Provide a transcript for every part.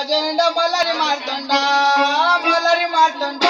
ಮಾಡ್ತಂಡ ಮಲರಿ ಮಾಡ್ತಂಡ ಮಲರಿ ಮಾಡ್ತಂಡ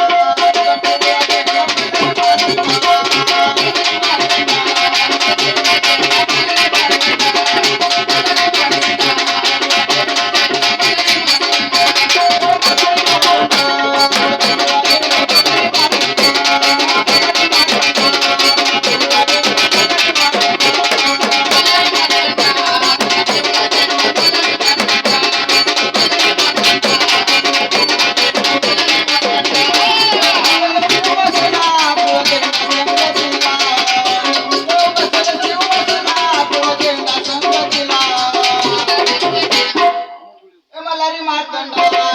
ಕಂಡ